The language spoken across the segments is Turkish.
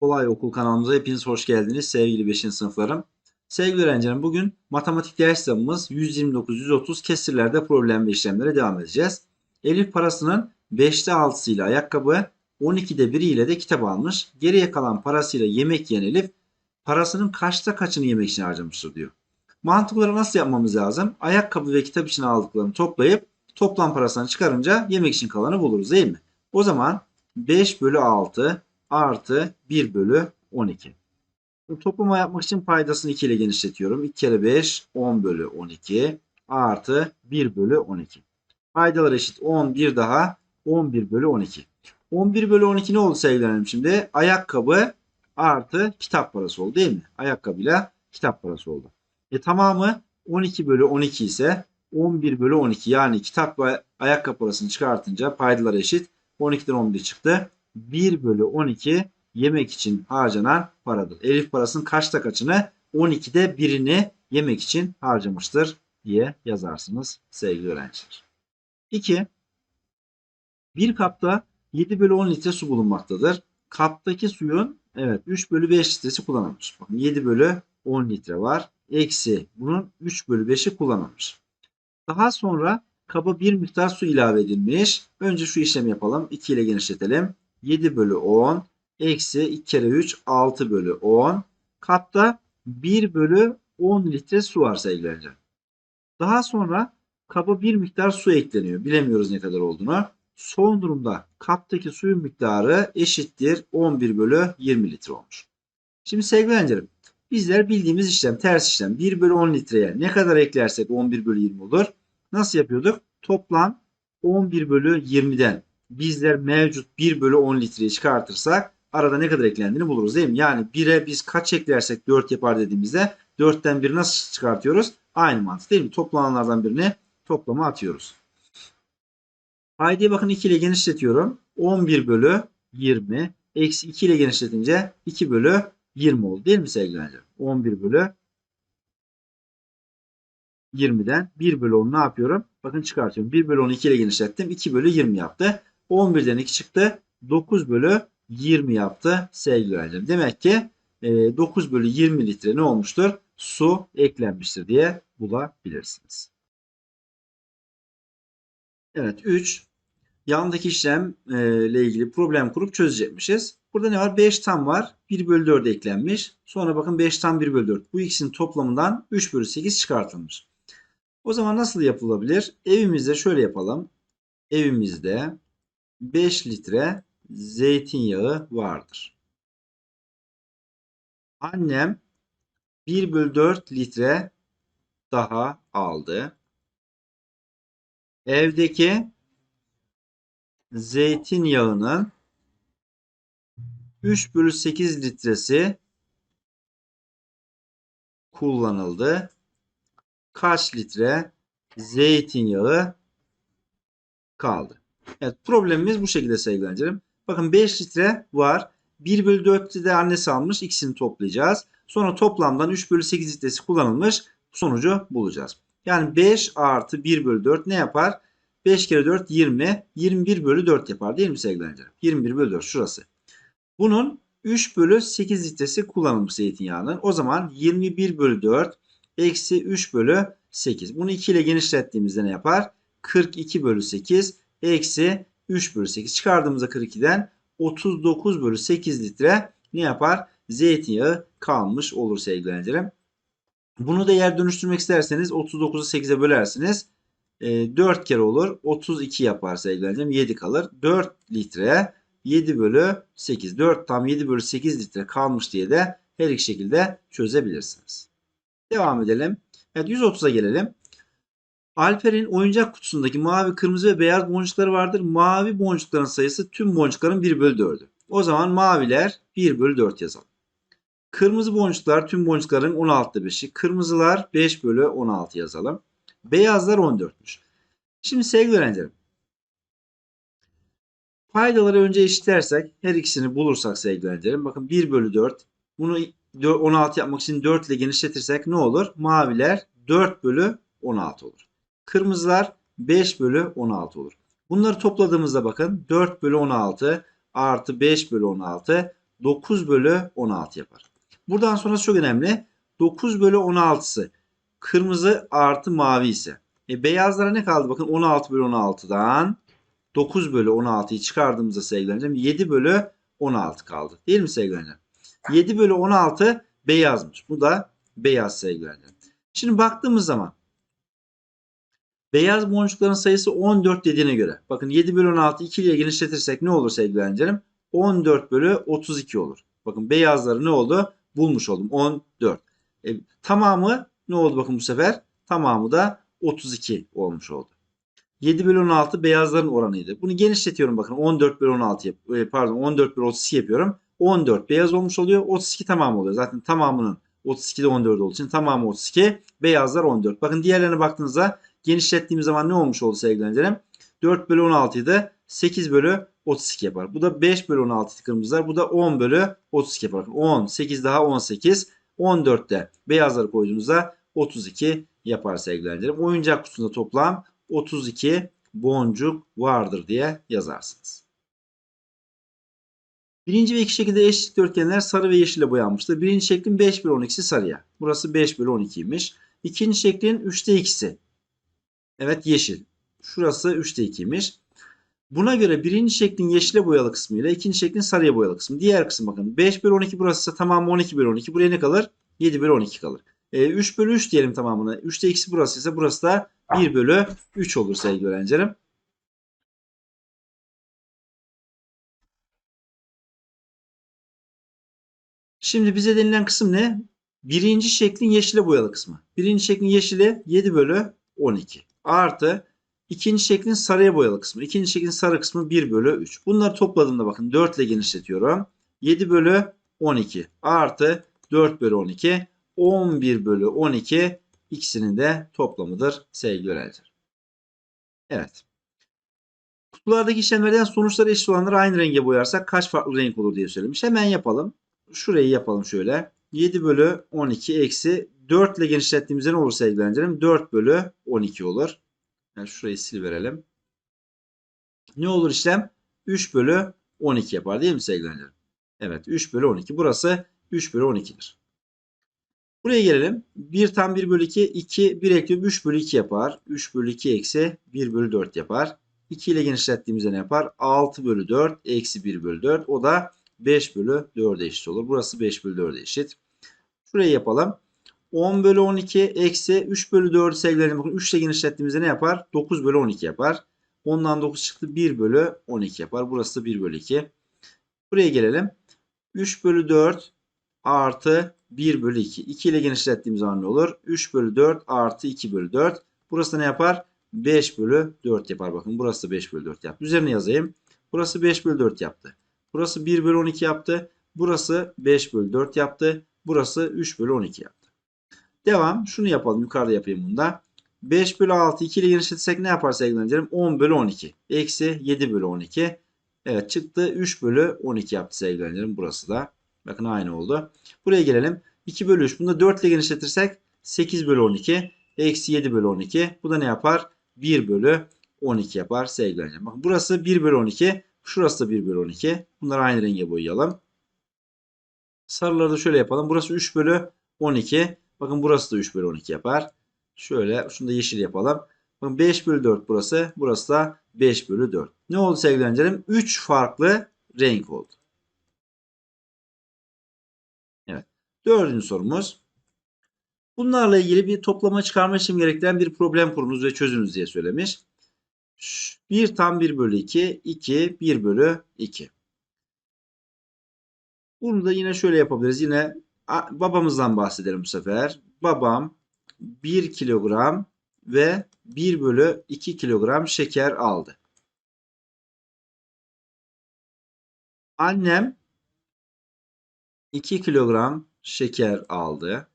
Kolay Okul kanalımıza hepiniz hoş geldiniz sevgili 5. sınıflarım. Sevgili öğrencilerim bugün matematik ders kitabımız 129-130 kesirlerde problem ve işlemlere devam edeceğiz. Elif parasının 5'te 6'sı ile ayakkabı, 12'de 1 ile de kitap almış. Geriye kalan parasıyla yemek yiyen Elif parasının kaçta kaçını yemek için harcamıştır diyor. Mantıkları nasıl yapmamız lazım? Ayakkabı ve kitap için aldıklarını toplayıp toplam parasını çıkarınca yemek için kalanı buluruz değil mi? O zaman 5 bölü 6 artı 1 bölü 12. Bu toplama yapmak için paydasını 2 ile genişletiyorum. 2 kere 5 10 bölü 12 artı 1 bölü 12. Paydalar eşit 10 bir daha 11 bölü 12. 11 bölü 12 ne oldu sevgilerim şimdi? Ayakkabı artı kitap parası oldu değil mi? Ayakkabıyla kitap parası oldu. E tamamı 12 bölü 12 ise 11 bölü 12 yani kitap ve ayakkabı parasını çıkartınca paydalar eşit. 12'den 11 çıktı. 1 bölü 12 yemek için harcanan paradır. Elif parasının kaçta kaçını 12'de birini yemek için harcamıştır diye yazarsınız sevgili öğrenciler. 2. Bir kapta 7 bölü 10 litre su bulunmaktadır. Kaptaki suyun evet 3 bölü 5 litresi kullanılmış. Bakın 7 bölü 10 litre var. Eksi bunun 3 bölü 5'i kullanılmış. Daha sonra kaba bir miktar su ilave edilmiş. Önce şu işlemi yapalım. 2 ile genişletelim. 7 bölü 10 eksi 2 kere 3 6 bölü 10. Kapta 1 bölü 10 litre su var sevgili. Daha sonra kaba bir miktar su ekleniyor. Bilemiyoruz ne kadar olduğunu. Son durumda kaptaki suyun miktarı eşittir 11 bölü 20 litre olmuş. Şimdi sevgili bizler bildiğimiz işlem ters işlem 1 bölü 10 litreye ne kadar eklersek 11 bölü 20 olur. Nasıl yapıyorduk? Toplam 11 bölü 20'den bizler mevcut 1 bölü 10 litreyi çıkartırsak arada ne kadar eklendiğini buluruz değil mi? Yani 1'e biz kaç eklersek 4 yapar dediğimizde 4'ten 1'i nasıl çıkartıyoruz? Aynı mantık değil mi? Toplananlardan birini toplama atıyoruz. Paydaya bakın 2 ile genişletiyorum. 11 bölü 20 eksi 2 ile genişletince 2 bölü 20 oldu değil mi sevgili öğrenciler? 11 bölü 20'den 1 bölü 10 ne yapıyorum? Bakın çıkartıyorum. 1 bölü 10 2 ile genişlettim. 2 bölü 20 yaptı. 11'den 2 çıktı. 9 bölü 20 yaptı sevgili öğrencilerim. Demek ki 9 bölü 20 litre ne olmuştur? Su eklenmiştir diye bulabilirsiniz. Evet 3. Yandaki işlem ile ilgili problem kurup çözecekmişiz. Burada ne var? 5 tam var. 1 bölü 4 eklenmiş. Sonra bakın 5 tam 1 bölü 4. Bu ikisinin toplamından 3 bölü 8 çıkartılmış. O zaman nasıl yapılabilir? Evimizde şöyle yapalım. Evimizde 5 litre zeytinyağı vardır. Annem 1 bölü 4 litre daha aldı. Evdeki zeytinyağının 3 bölü 8 litresi kullanıldı. Kaç litre zeytinyağı kaldı? Evet problemimiz bu şekilde sevgili öğrencilerim. Bakın 5 litre var. 1 bölü 4 litre annesi almış. İkisini toplayacağız. Sonra toplamdan 3 bölü 8 litresi kullanılmış. Sonucu bulacağız. Yani 5 artı 1 bölü 4 ne yapar? 5 kere 4 20. 21 bölü 4 yapar değil mi sevgili öğrencilerim? 21 bölü 4 şurası. Bunun 3 bölü 8 litresi kullanılmış zeytinyağının. O zaman 21 bölü 4 eksi 3 bölü 8. Bunu 2 ile genişlettiğimizde ne yapar? 42 bölü 8 eksi 3 bölü 8 çıkardığımızda 42'den 39 bölü 8 litre ne yapar? Zeytinyağı kalmış olur sevgili öğrencilerim. Bunu da yer dönüştürmek isterseniz 39'u 8'e bölersiniz. E, 4 kere olur. 32 yapar sevgili öğrencilerim. 7 kalır. 4 litre 7 bölü 8. 4 tam 7 bölü 8 litre kalmış diye de her iki şekilde çözebilirsiniz. Devam edelim. Evet 130'a gelelim. Alper'in oyuncak kutusundaki mavi, kırmızı ve beyaz boncukları vardır. Mavi boncukların sayısı tüm boncukların 1 bölü 4'ü. O zaman maviler 1 bölü 4 yazalım. Kırmızı boncuklar tüm boncukların 16'da 5'i. Kırmızılar 5 bölü 16 yazalım. Beyazlar 14'müş. Şimdi sevgili öğrencilerim. Paydaları önce eşitlersek her ikisini bulursak sevgili öğrencilerim. Bakın 1 bölü 4. Bunu 16 yapmak için 4 ile genişletirsek ne olur? Maviler 4 bölü 16 olur. Kırmızılar 5 bölü 16 olur. Bunları topladığımızda bakın 4 bölü 16 artı 5 bölü 16 9 bölü 16 yapar. Buradan sonrası çok önemli. 9 bölü 16'sı kırmızı artı mavi ise. E, beyazlara ne kaldı? Bakın 16 bölü 16'dan 9 bölü 16'yı çıkardığımızda sevgilerim 7 bölü 16 kaldı. Değil mi sevgilerim? 7 bölü 16 beyazmış. Bu da beyaz sevgilerim. Şimdi baktığımız zaman beyaz boncukların sayısı 14 dediğine göre. Bakın 7 bölü 16 2 ile genişletirsek ne olur sevgilerim? 14 bölü 32 olur. Bakın beyazları ne oldu? Bulmuş oldum. 14. E, tamamı ne oldu bakın bu sefer? Tamamı da 32 olmuş oldu. 7 bölü 16 beyazların oranıydı. Bunu genişletiyorum bakın. 14 bölü 16 yap e, pardon 14 bölü 32 yapıyorum. 14 beyaz olmuş oluyor. 32 tamam oluyor. Zaten tamamının 32'de 14 olduğu için tamamı 32. Beyazlar 14. Bakın diğerlerine baktığınızda genişlettiğimiz zaman ne olmuş oldu sevgili öğrencilerim? 4 bölü 16'yı da 8 bölü 32 yapar. Bu da 5 bölü 16 kırmızılar. Bu da 10 bölü 32 yapar. 10, 8 daha 18. 14'te beyazları koyduğumuzda 32 yapar sevgili öğrencilerim. Oyuncak kutusunda toplam 32 boncuk vardır diye yazarsınız. Birinci ve iki şekilde eşit dörtgenler sarı ve yeşille boyanmıştır. Birinci şeklin 5 bölü 12'si sarıya. Burası 5 bölü 12'ymiş. İkinci şeklin 3'te 2'si. Evet yeşil. Şurası 3'te 2'ymiş. Buna göre birinci şeklin yeşile boyalı kısmı ile ikinci şeklin sarıya boyalı kısmı. Diğer kısım bakın 5 bölü 12 burası ise tamamı 12 bölü 12. Buraya ne kalır? 7 bölü 12 kalır. E, 3 bölü 3 diyelim tamamını. 3'te ikisi burası ise burası da 1 bölü 3 olur sevgili öğrencilerim. Şimdi bize denilen kısım ne? Birinci şeklin yeşile boyalı kısmı. Birinci şeklin yeşili 7 bölü 12. Artı ikinci şeklin sarıya boyalı kısmı. İkinci şeklin sarı kısmı 1 bölü 3. Bunları topladığımda bakın 4 ile genişletiyorum. 7 bölü 12 artı 4 bölü 12 11 bölü 12 ikisinin de toplamıdır sevgili öğrenciler. Evet. Kutulardaki işlemlerden sonuçları eşit olanları aynı renge boyarsak kaç farklı renk olur diye söylemiş. Hemen yapalım. Şurayı yapalım şöyle. 7 bölü 12 eksi 4 ile genişlettiğimizde ne olur sevgili öğrencilerim? 4 bölü 12 olur. Yani şurayı sil verelim. Ne olur işlem? 3 bölü 12 yapar değil mi sevgili öğrencilerim? Evet 3 bölü 12. Burası 3 bölü 12'dir. Buraya gelelim. 1 tam 1 bölü 2. 2 1 ekliyorum. 3 bölü 2 yapar. 3 bölü 2 eksi 1 bölü 4 yapar. 2 ile genişlettiğimizde ne yapar? 6 bölü 4 eksi 1 bölü 4. O da 5 bölü 4'e eşit olur. Burası 5 bölü 4'e eşit. Şurayı yapalım. 10 bölü 12 eksi 3 bölü 4 sevgilerim. Bakın 3 ile genişlettiğimizde ne yapar? 9 bölü 12 yapar. Ondan 9 çıktı. 1 bölü 12 yapar. Burası da 1 bölü 2. Buraya gelelim. 3 bölü 4 artı 1 bölü 2. 2 ile genişlettiğimiz zaman ne olur? 3 bölü 4 artı 2 bölü 4. Burası ne yapar? 5 bölü 4 yapar. Bakın burası da 5 bölü 4 yaptı. Üzerine yazayım. Burası 5 bölü 4 yaptı. Burası 1 bölü 12 yaptı. Burası 5 bölü 4 yaptı. Burası 3 bölü 12 yaptı. Devam. Şunu yapalım. Yukarıda yapayım bunda. 5 bölü 6 2 ile genişletsek ne yapar sevgili öğrencilerim? 10 bölü 12. Eksi 7 bölü 12. Evet çıktı. 3 bölü 12 yaptı sevgili öğrencilerim. Burası da. Bakın aynı oldu. Buraya gelelim. 2 bölü 3. Bunu da 4 ile genişletirsek 8 bölü 12. Eksi 7 bölü 12. Bu da ne yapar? 1 bölü 12 yapar sevgili öğrencilerim. Bakın burası 1 bölü 12. Şurası da 1 bölü 12. Bunları aynı renge boyayalım. Sarıları da şöyle yapalım. Burası 3 bölü 12. Bakın burası da 3 bölü 12 yapar. Şöyle şunu da yeşil yapalım. Bakın 5 bölü 4 burası. Burası da 5 bölü 4. Ne oldu sevgili öğrencilerim? 3 farklı renk oldu. Evet. Dördüncü sorumuz. Bunlarla ilgili bir toplama çıkarma işlemi gerektiren bir problem kurunuz ve çözünüz diye söylemiş. 1 tam 1 bölü 2, 2, 1 bölü 2. Bunu da yine şöyle yapabiliriz. Yine babamızdan bahsedelim bu sefer. Babam 1 kilogram ve 1 bölü 2 kilogram şeker aldı. Annem 2 kilogram şeker aldı.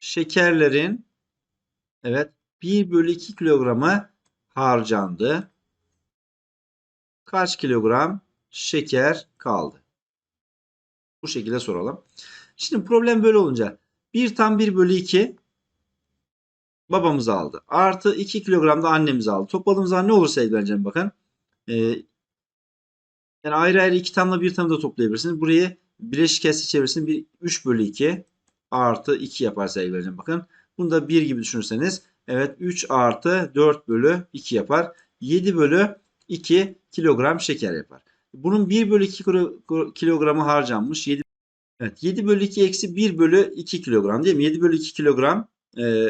Şekerlerin evet 1 bölü 2 kilogramı harcandı. Kaç kilogram şeker kaldı? Bu şekilde soralım. Şimdi problem böyle olunca 1 tam 1 bölü 2 babamız aldı. Artı 2 kilogram da annemiz aldı. Topladığımız zaman ne olur sevgili öğrencilerim bakın. Ee, yani ayrı ayrı iki tamla bir tamı da toplayabilirsiniz. Burayı bileşik kesri çevirsiniz. Bir 3 bölü 2 artı 2 yapar sevgili öğrencilerim bakın. Bunu da 1 gibi düşünürseniz evet 3 artı 4 bölü 2 yapar. 7 bölü 2 kilogram şeker yapar. Bunun 1 bölü 2 kilo- kilogramı harcanmış. 7, evet, 7 bölü 2 eksi 1 bölü 2 kilogram değil mi? 7 bölü 2 kilogram e,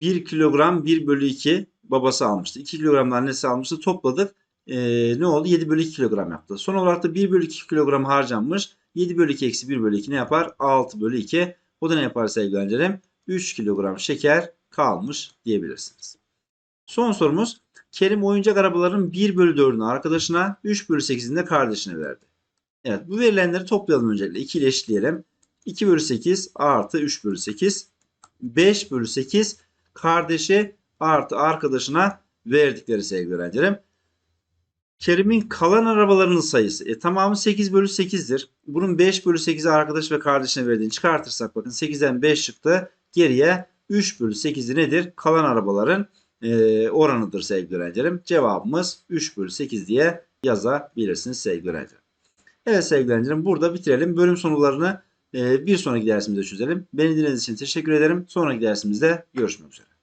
1 kilogram 1 bölü 2 babası almıştı. 2 kilogram da annesi almıştı. Topladık. E, ne oldu? 7 bölü 2 kilogram yaptı. Son olarak da 1 bölü 2 kilogram harcanmış. 7 bölü 2 eksi 1 bölü 2 ne yapar? 6 bölü 2. O da ne yapar sevgili öğrencilerim? 3 kilogram şeker kalmış diyebilirsiniz. Son sorumuz. Kerim oyuncak arabaların 1 bölü 4'ünü arkadaşına, 3 bölü 8'ini de kardeşine verdi. Evet bu verilenleri toplayalım öncelikle. 2 ile eşitleyelim. 2 bölü 8 artı 3 bölü 8. 5 bölü 8 kardeşi artı arkadaşına verdikleri sevgili öğrencilerim. Kerim'in kalan arabalarının sayısı. E, tamamı 8 bölü 8'dir. Bunun 5 bölü 8'i arkadaş ve kardeşine verdiğini çıkartırsak bakın 8'den 5 çıktı. Geriye 3 bölü 8'i nedir? Kalan arabaların e, oranıdır sevgili öğrencilerim. Cevabımız 3 bölü 8 diye yazabilirsiniz sevgili öğrencilerim. Evet sevgili öğrencilerim burada bitirelim. Bölüm sorularını e, bir sonraki dersimizde çözelim. Beni dinlediğiniz için teşekkür ederim. Sonraki dersimizde görüşmek üzere.